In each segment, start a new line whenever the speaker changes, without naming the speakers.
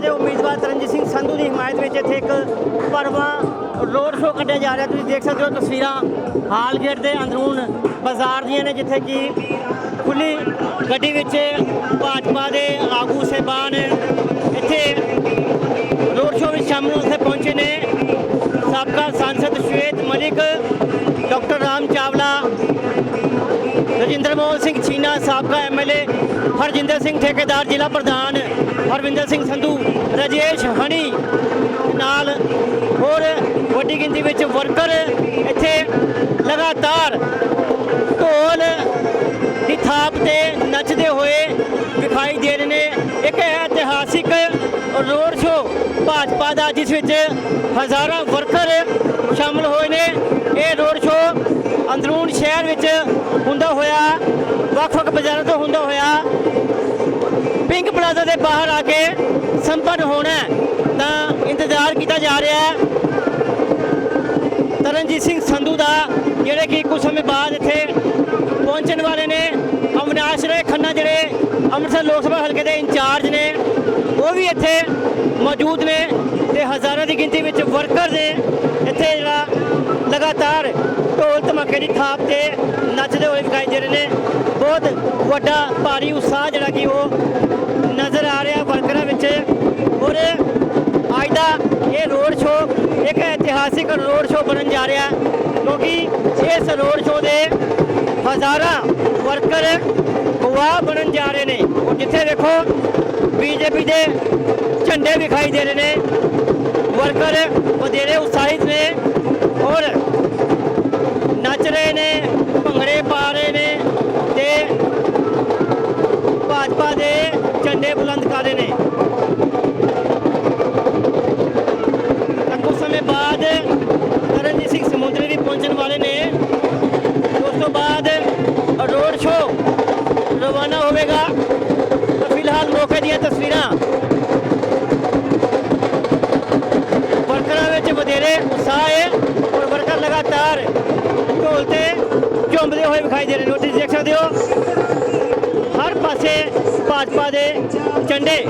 ਦੇ ਉਮੀਦਵਾਰ ਚਰਨਜੀਤ ਸਿੰਘ ਸੰਧੂ ਦੀ ਹਮਾਇਤ ਵਿੱਚ ਇੱਥੇ ਇੱਕ ਪਰਵਾ ਰੋਡ ਸ਼ੋਅ ਕੱਢਿਆ ਜਾ ਰਿਹਾ। ਤੁਸੀਂ ਦੇਖ ਸਕਦੇ ਹੋ ਤਸਵੀਰਾਂ ਹਾਲ ਗੇਟ ਦੇ ਅੰਦਰੂਨ ਬਾਜ਼ਾਰ ਦੀਆਂ ਨੇ, ਜਿੱਥੇ ਕਿ ਖੁੱਲੀ ਗੱਡੀ ਵਿੱਚ ਭਾਜਪਾ ਦੇ ਆਗੂ ਸਹਿਬਾਨ ਇੱਥੇ ਰੋਡ ਸ਼ੋਅ ਵਿੱਚ ਸ਼ਾਮਲ ਉੱਥੇ ਪਹੁੰਚੇ ਨੇ। ਸਾਬਕਾ ਸੰਸਦ ਸ਼ਵੇਤ ਮਲਿਕ, ਡਾਕਟਰ ਰਾਮ ਚਾਵਲਾ ਰਜਿੰਦਰ ਮੋਹਨ ਸਿੰਘ ਛੀਨਾ, ਸਾਬਕਾ ਐਮਐਲਏ ਹਰਜਿੰਦਰ ਸਿੰਘ ਠੇਕੇਦਾਰ, ਜ਼ਿਲ੍ਹਾ ਪ੍ਰਧਾਨ ਹਰਵਿੰਦਰ ਸਿੰਘ ਸੰਧੂ, ਰਜੇਸ਼ ਹਣੀ ਨਾਲ ਹੋਰ ਵੱਡੀ ਗਿਣਤੀ ਵਿੱਚ ਵਰਕਰ ਇੱਥੇ ਲਗਾਤਾਰ ਢੋਲ ਦੀ ਥਾਪ ਤੇ ਨੱਚਦੇ ਹੋਏ ਦਿਖਾਈ ਦੇ ਰਹੇ ਨੇ। ਇੱਕ ਇਤਿਹਾਸਿਕ ਰੋਡ ਸ਼ੋਅ ਭਾਜਪਾ ਦਾ, ਜਿਸ ਵਿੱਚ ਹਜ਼ਾਰਾਂ ਵਰਕਰ ਸ਼ਾਮਲ ਹੋਏ ਨੇ। ਇਹ ਰੋਡ ਸ਼ੋਅ ਅੰਦਰੂਨ ਸ਼ਹਿਰ ਵਿੱਚ ਹੁੰਦਾ ਹੋਇਆ, ਵੱਖ-ਵੱਖ ਬਾਜ਼ਾਰਾਂ ਤੋਂ ਹੁੰਦਾ ਹੋਇਆ ਪਿੰਕ ਪਲਾਜ਼ਾ ਦੇ ਬਾਹਰ ਆ ਕੇ ਸੰਪੰਨ ਹੋਣਾ ਤਾਂ ਇੰਤਜ਼ਾਰ ਕੀਤਾ ਜਾ ਰਿਹਾ ਹੈ। ਤਰਨਜੀਤ ਸਿੰਘ ਸੰਧੂ ਦਾ, ਜਿਹੜੇ ਕਿ ਕੁਝ ਸਮੇਂ ਬਾਅਦ ਇੱਥੇ ਪਹੁੰਚਣ ਵਾਲੇ ਨੇ, ਅਵਿਨਾਸ਼ ਰੇ ਖੰਨਾ ਜਿਹੜੇ ਅੰਮ੍ਰਿਤਸਰ ਲੋਕ ਸਭਾ ਹਲਕੇ ਦੇ ਇੰਚਾਰਜ ਨੇ, ਉਹ ਵੀ ਇੱਥੇ ਮੌਜੂਦ ਨੇ ਤੇ ਹਜ਼ਾਰਾਂ ਦੀ ਗਿਣਤੀ ਵਿੱਚ ਵਰਕਰ ਨੇ। ਲਗਾਤਾਰ ਢੋਲ ਧਮਾਕੇ ਦੀ ਥਾਪ ਤੇ ਨੱਚਦੇ ਹੋਏ ਵਿਖਾਈ ਦੇ ਰਹੇ ਨੇ। ਬਹੁਤ ਵੱਡਾ ਭਾਰੀ ਉਤਸ਼ਾਹ ਜਿਹੜਾ ਕਿ ਉਹ ਨਜ਼ਰ ਆ ਰਿਹਾ ਵਰਕਰਾਂ ਵਿੱਚ। ਔਰ ਅੱਜ ਦਾ ਇਹ ਰੋਡ ਸ਼ੋਅ ਇੱਕ ਇਤਿਹਾਸਿਕ ਰੋਡ ਸ਼ੋਅ ਬਣਨ ਜਾ ਰਿਹਾ। ਕਿਉਂਕਿ ਇਸ ਰੋਡ ਸ਼ੋਅ ਦੇ ਹਜ਼ਾਰਾਂ ਵਰਕਰ ਗਵਾਹ ਬਣਨ ਜਾ ਰਹੇ ਨੇ। ਔਰ ਜਿੱਥੇ ਦੇਖੋ ਬੀਜੇਪੀ ਦੇ ਝੰਡੇ ਵਿਖਾਈ ਦੇ ਰਹੇ ਨੇ। ਵਰਕਰ ਵਧੇਰੇ ਉਤਸ਼ਾਹਿਤ ਨੇ। ਔਰ ਨੱਚ ਰਹੇ ਨੇ, ਭੰਗੜੇ ਪਾ ਰਹੇ ਨੇ ਤੇ ਭਾਜਪਾ ਦੇ ਝੰਡੇ ਬੁਲੰਦ ਕਰ ਰਹੇ ਨੇ। ਤਾਂ ਕੁਝ ਸਮੇਂ ਬਾਅਦ ਤਰਨਜੀਤ ਸਿੰਘ ਸਮੁੰਦਰੀ ਵੀ ਪਹੁੰਚਣ ਵਾਲੇ ਨੇ। ਉਸ ਤੋਂ ਬਾਅਦ ਰੋਡ ਸ਼ੋਅ ਰਵਾਨਾ ਹੋਵੇਗਾ। ਤਾਂ ਫਿਲਹਾਲ ਮੌਕੇ ਦੀਆਂ ਤਸਵੀਰਾਂ ਵਰਕਰਾਂ ਵਿੱਚ ਵਧੇਰੇ ਉਤਸ਼ਾਹ ਹੈ। ਲਗਾਤਾਰ ਢੋਲ ਤੇ ਝੁੰਮਦੇ ਹੋਏ ਵਿਖਾਈ ਦੇ ਰਹੇ ਨੇ। ਤੁਸੀਂ ਦੇਖ ਸਕਦੇ ਹੋ? ਹਰ ਪਾਸੇ ਭਾਜਪਾ ਦੇ ਝੰਡੇ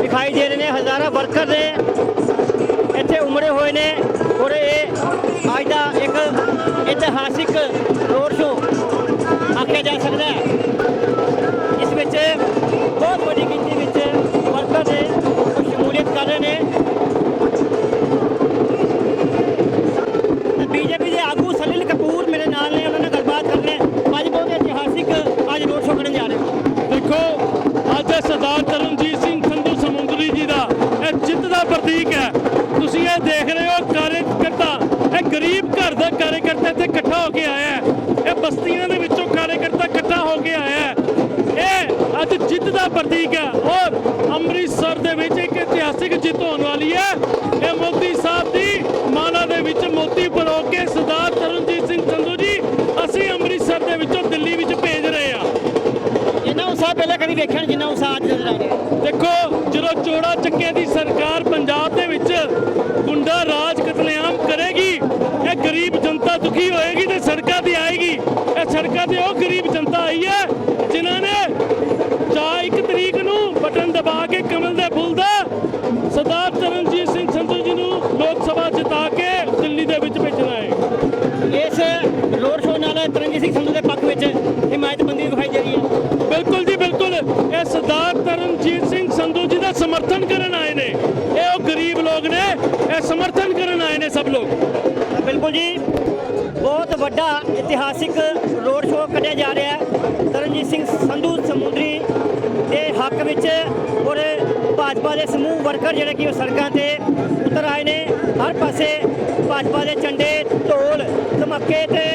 ਵਿਖਾਈ ਦੇ ਰਹੇ ਨੇ। ਹਜ਼ਾਰਾਂ ਵਰਕਰ ਨੇ ਇੱਥੇ ਉਮੜੇ ਹੋਏ ਨੇ ਔਰ ਇਹ ਅੱਜ ਦਾ ਇੱਕ ਇਤਿਹਾਸਿਕ
ਸਰਦਾਰ ਤਰਨਜੀਤ ਸਿੰਘ ਸੰਧੂ ਸਮੁੰਦਰੀ ਜੀ ਦਾ ਇਹ ਜਿੱਤ ਦਾ ਪ੍ਰਤੀਕ ਹੈ। ਤੁਸੀਂ ਇਹ ਦੇਖ ਰਹੇ ਹੋ ਕਾਰਜਕਰਤਾ, ਇਹ ਗਰੀਬ ਘਰ ਦਾ ਕਾਰਜਕਰਤਾ ਇੱਥੇ ਇਕੱਠਾ ਹੋ ਕੇ ਆਇਆ ਹੈ। ਇਹ ਬਸਤੀਆਂ ਦੇ ਵਿੱਚੋਂ ਕਾਰਜਕਰਤਾ ਇਕੱਠਾ ਹੋ ਕੇ ਆਇਆ ਹੈ। ਇਹ ਅੱਜ ਜਿੱਤ ਦਾ ਪ੍ਰਤੀਕ ਹੈ। ਔਰ ਅੰਮ੍ਰਿਤਸਰ ਦੇ ਵਿੱਚ ਇੱਕ ਇਤਿਹਾਸਿਕ ਜਿੱਤ ਹੋਣ ਵਾਲੀ ਹੈ। ਇਹ ਮੋਦੀ
ਉਤਸ਼ਾਹ ਪਹਿਲਾਂ ਕਦੀ ਵੇਖਿਆ ਨਹੀਂ ਜਿੰਨਾ ਉਤਸ਼ਾਹ ਅੱਜ ਨਜ਼ਰ ਆ ਰਿਹਾ
ਦੇਖੋ ਜਦੋਂ ਚੋੜਾ ਚੱਕੇ ਦੀ ਸਰਕਾਰ ਪੰਜਾਬ ਦੇ ਵਿੱਚ ਗੁੰਡਾ ਰਾਜ ਕਤਲੇਆਮ ਕਰੇਗੀ ਇਹ ਗਰੀਬ ਜਨਤਾ ਦੁਖੀ ਹੋਏਗੀ ਤੇ ਸੜਕਾਂ ਤੇ ਆਏਗੀ। ਇਹ ਸੜਕਾਂ ਤੇ ਉਹ ਗਰੀਬ ਜਨਤਾ ਆਈ ਹੈ ਜਿਨ੍ਹਾਂ ਨੇ ਚਾ ਇੱਕ ਤਰੀਕ ਨੂੰ ਬਟਨ ਦਬਾ ਕੇ ਕਮਲ ਦੇ ਫੁੱਲ ਦਾ ਸਰਦਾਰ ਤਰਨਜੀਤ ਸਿੰਘ ਸੰਧੂ ਜੀ ਨੂੰ ਲੋਕ ਸਭਾ ਜਿਤਾ ਕੇ ਦਿੱਲੀ ਦੇ ਵਿੱਚ ਭੇਜਣਾ ਹੈ।
ਇਸ ਰੋਡ ਸ਼ੋਅ ਨਾਲ ਤਰਨਜੀਤ ਸਿੰਘ ਸੰਧੂ ਦੇ ਪੱਖ ਵਿੱਚ ਹਿਮਾਇਤਬੰਦੀ ਦਿਖਾਈ ਦੇ ਰਹੀ ਹੈ।
ਬਿਲਕੁਲ
ਬਿਲਕੁਲ ਜੀ ਬਹੁਤ ਵੱਡਾ ਇਤਿਹਾਸਿਕ ਰੋਡ ਸ਼ੋਅ ਕੱਢਿਆ ਜਾ ਰਿਹਾ ਹੈ ਤਰਨਜੀਤ ਸਿੰਘ ਸੰਧੂ ਸਮੁੰਦਰੀ ਦੇ ਹੱਕ ਵਿੱਚ ਔਰ ਭਾਜਪਾ ਦੇ ਸਮੂਹ ਵਰਕਰ ਜਿਹੜੇ ਕਿ ਉਹ ਸੜਕਾਂ ਤੇ ਉਤਰ ਆਏ ਨੇ ਹਰ ਪਾਸੇ ਭਾਜਪਾ ਦੇ ਝੰਡੇ ਢੋਲ ਧਮਾਕੇ ਤੇ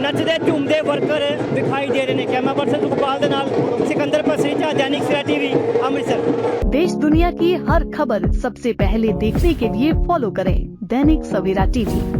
ਨੱਚਦੇ ਝੂਮਦੇ ਵਰਕਰ ਦਿਖਾਈ ਦੇ ਰਹੇ ਨੇ ਕੈਮਰਾ ਪਰਸਨ ਸੁਖਪਾਲ ਦੇ ਨਾਲ ਸਿਕੰਦਰ ਪਸਰੀਚਾ दैनिक सवेरा टीवी अमृतसर
देश दुनिया की हर खबर सबसे पहले देखने के लिए फॉलो करें दैनिक सवेरा टीवी